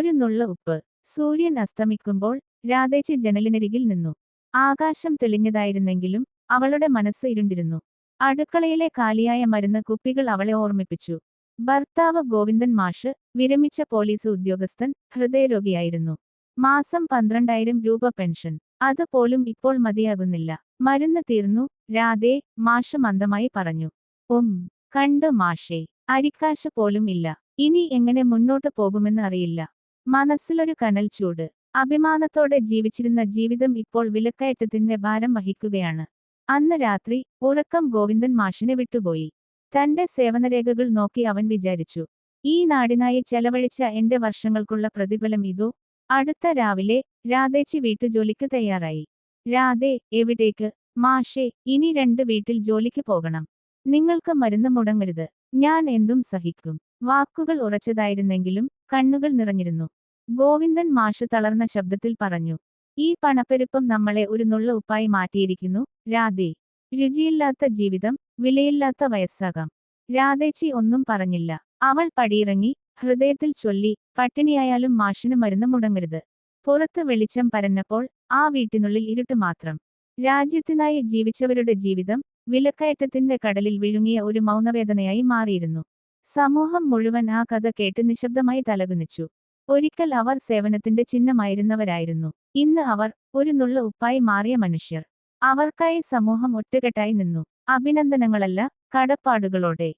ഒരു നുള്ള ഉപ്പ്. സൂര്യൻ അസ്തമിക്കുമ്പോൾ രാധേച്ചി ജനലിനരികിൽ നിന്നു. ആകാശം തെളിഞ്ഞതായിരുന്നെങ്കിലും അവളുടെ മനസ്സ് ഇരുണ്ടിരുന്നു. അടുക്കളയിലെ കാലിയായ മരുന്ന് കുപ്പികൾ അവളെ ഓർമ്മിപ്പിച്ചു. ഭർത്താവ് ഗോവിന്ദൻ മാഷ് വിരമിച്ച പോലീസ് ഉദ്യോഗസ്ഥൻ ഹൃദയരോഗിയായിരുന്നു. മാസം പന്ത്രണ്ടായിരം രൂപ പെൻഷൻ. അത് പോലും ഇപ്പോൾ മതിയാകുന്നില്ല. മരുന്ന് തീർന്നു രാധേ മാഷ് മന്ദമായി പറഞ്ഞു. ഉം കണ്ടു മാഷേ അരിക്കാശ് പോലും ഇല്ല. ഇനി എങ്ങനെ മുന്നോട്ട് പോകുമെന്ന് അറിയില്ല. മനസ്സിലൊരു കനൽ ചൂട്. അഭിമാനത്തോടെ ജീവിച്ചിരുന്ന ജീവിതം ഇപ്പോൾ വിലക്കയറ്റത്തിന്റെ ഭാരം വഹിക്കുകയാണ്. അന്ന് രാത്രി ഉറക്കം ഗോവിന്ദൻ മാഷിനെ വിട്ടുപോയി. തന്റെ സേവനരേഖകൾ നോക്കി അവൻ വിചാരിച്ചു ഈ നാടിനായി ചെലവഴിച്ച എന്റെ വർഷങ്ങൾക്കുള്ള പ്രതിഫലം ഇതു? അടുത്ത രാവിലെ രാധേച്ചി വീട്ടുജോലിക്ക് തയ്യാറായി. രാധേ എവിടേക്ക്? മാഷേ ഇനി രണ്ട് വീട്ടിൽ ജോലിക്ക് പോകണം. നിങ്ങൾക്ക് മരുന്ന് മുടങ്ങരുത്. ഞാൻ എന്തും സഹിക്കും. വാക്കുകൾ ഉറച്ചതായിരുന്നെങ്കിലും കണ്ണുകൾ നിറഞ്ഞിരുന്നു. ഗോവിന്ദൻ മാഷ് തളർന്ന ശബ്ദത്തിൽ പറഞ്ഞു. ഈ പണപ്പെരുപ്പം നമ്മളെ ഒരു നുള്ള ഉപ്പായി മാറ്റിയിരിക്കുന്നു. രാധേ. രുചിയില്ലാത്ത ജീവിതം വിലയില്ലാത്ത വയസ്സാകാം. രാധേച്ചി ഒന്നും പറഞ്ഞില്ല. അവൾ പടിയിറങ്ങി ഹൃദയത്തിൽ ചൊല്ലി പട്ടിണിയായാലും മാഷിന് മരുന്ന് മുടങ്ങരുത്. പുറത്ത് വെളിച്ചം പരന്നപ്പോൾ ആ വീട്ടിനുള്ളിൽ ഇരുട്ട് മാത്രം. രാജ്യത്തിനായി ജീവിച്ചവരുടെ ജീവിതം വിലക്കയറ്റത്തിന്റെ കടലിൽ വിഴുങ്ങിയ ഒരു മൗനവേദനയായി മാറിയിരുന്നു. സമൂഹം മുഴുവൻ ആ കഥ കേട്ട് നിശബ്ദമായി തലകുനിച്ചു. ഒരിക്കൽ അവർ സേവനത്തിന്റെ ചിഹ്നമായിരുന്നവരായിരുന്നു. ഇന്ന് അവർ ഒരു നുള്ള ഉപ്പായി മാറിയ മനുഷ്യർ. അവർക്കായി സമൂഹം ഒറ്റക്കെട്ടായി നിന്നു. അഭിനന്ദനങ്ങളല്ല കടപ്പാടുകളോടെ.